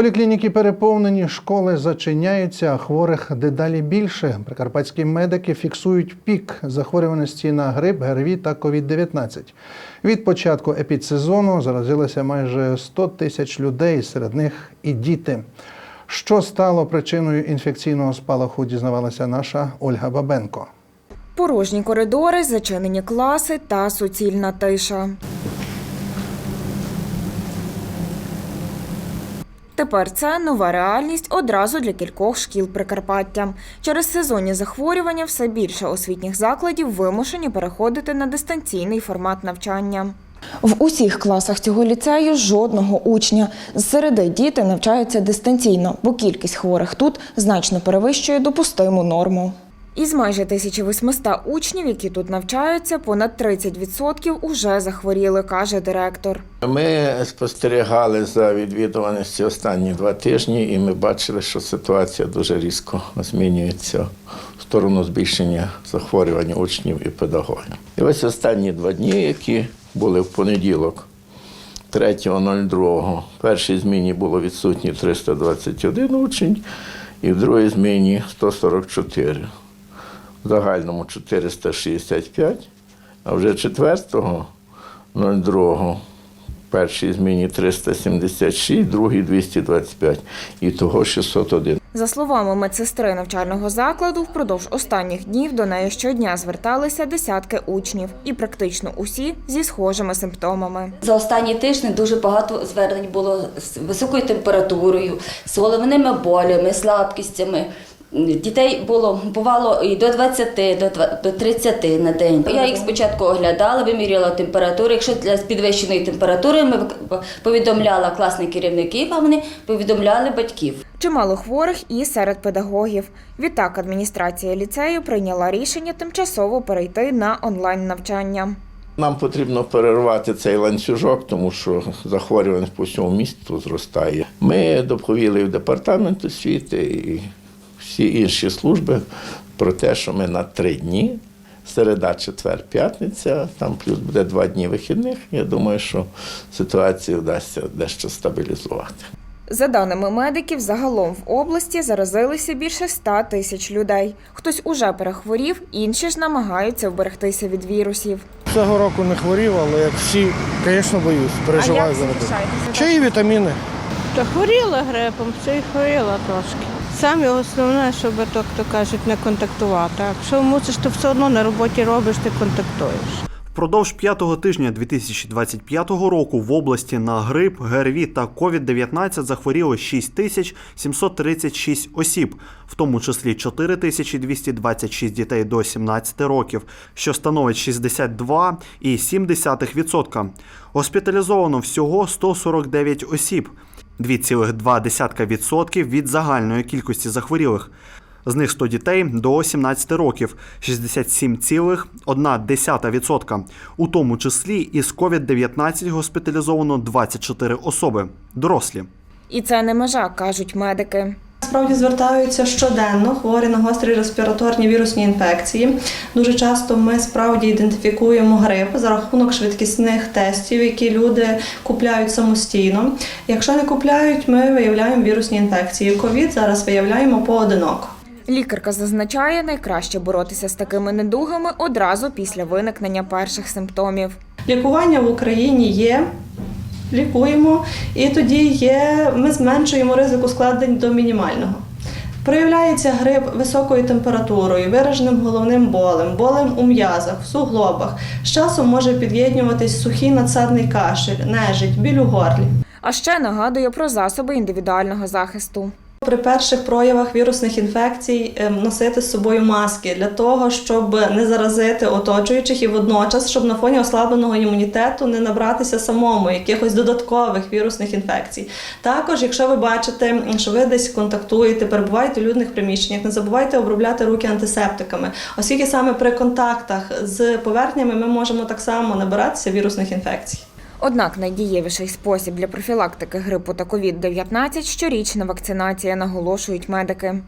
Поліклініки переповнені, школи зачиняються, а хворих дедалі більше. Прикарпатські медики фіксують пік захворюваності на грип, ГРВІ та COVID-19. Від початку епідсезону заразилося майже 100 тисяч людей, серед них і діти. Що стало причиною інфекційного спалаху, дізнавалася наша Ольга Бабенко. Порожні коридори, зачинені класи та суцільна тиша. Тепер це нова реальність одразу для кількох шкіл Прикарпаття. Через сезонні захворювання все більше освітніх закладів вимушені переходити на дистанційний формат навчання. В усіх класах цього ліцею жодного учня. З середи діти навчаються дистанційно, бо кількість хворих тут значно перевищує допустиму норму. Із майже 1800 учнів, які тут навчаються, понад 30% уже захворіли, каже директор. Ми спостерігали за відвідуваністю останні два тижні, і ми бачили, що ситуація дуже різко змінюється в сторону збільшення захворювань учнів і педагогів. І ось останні два дні, які були в понеділок, 3.02, в першій зміні було відсутні 321 учень, і в другій зміні 144. В загальному 465, а вже 4.02 першій зміні 376, другій 225 і того 601. За словами медсестри навчального закладу, впродовж останніх днів до неї щодня зверталися десятки учнів, і практично усі зі схожими симптомами. За останні тижні дуже багато звернень було з високою температурою, з головними болями, слабкістями. Дітей було бувало і до 20, до два- до 30 на день. Я їх спочатку оглядала, виміряла температуру. Якщо для підвищеної температури ми повідомляла класних керівників, а вони повідомляли батьків. Чимало хворих і серед педагогів. Відтак адміністрація ліцею прийняла рішення тимчасово перейти на онлайн навчання. Нам потрібно перервати цей ланцюжок, тому що захворюваність по всьому місту зростає. Ми доповіли в департамент освіти і всі інші служби про те, що ми на три дні. Середа, четвер, п'ятниця, там плюс буде два дні вихідних. Я думаю, що ситуацію вдасться дещо стабілізувати. За даними медиків, загалом в області заразилися більше 100 тисяч людей. Хтось уже перехворів, інші ж намагаються вберегтися від вірусів. Цього року не хворів, але як всі, звісно, боюсь, переживаю за родину. Ще і вітаміни. Та хворіла грипом, все і хворіла трошки. Саме основне, щоб то кажуть, не контактувати. Якщо мусиш, то все одно на роботі робиш, ти контактуєш. Впродовж п'ятого тижня 2025 року в області на грип, ГРВІ та COVID-19 захворіло 6736 осіб, в тому числі 4226 дітей до 17 років, що становить 62,7%. Госпіталізовано всього 149 осіб, 2,2% від загальної кількості захворілих. З них 100 дітей до 17 років, 67,1%. У тому числі із COVID-19 госпіталізовано 24 особи, дорослі. І це не межа, кажуть медики. Справді звертаються щоденно хворі на гострі респіраторні вірусні інфекції. Дуже часто ми справді ідентифікуємо грип за рахунок швидкісних тестів, які люди купляють самостійно. Якщо не купляють, ми виявляємо вірусні інфекції. Ковід зараз виявляємо поодиноко. Лікарка зазначає, найкраще боротися з такими недугами одразу після виникнення перших симптомів. Лікування в Україні є. Лікуємо, і тоді є, ми зменшуємо ризик ускладнень до мінімального. Проявляється грип високою температурою, вираженим головним болем, болем у м'язах, в суглобах. З часом може під'єднюватись сухий надсадний кашель, нежить, біль у горлі. А ще нагадує про засоби індивідуального захисту. При перших проявах вірусних інфекцій ем, носити з собою маски для того, щоб не заразити оточуючих і водночас, щоб на фоні ослабленого імунітету не набратися самому якихось додаткових вірусних інфекцій. Також, якщо ви бачите, що ви десь контактуєте, перебуваєте в людних приміщеннях, не забувайте обробляти руки антисептиками, оскільки саме при контактах з поверхнями ми можемо так само набиратися вірусних інфекцій. Однак найдієвіший спосіб для профілактики грипу та COVID-19 – щорічна вакцинація, наголошують медики.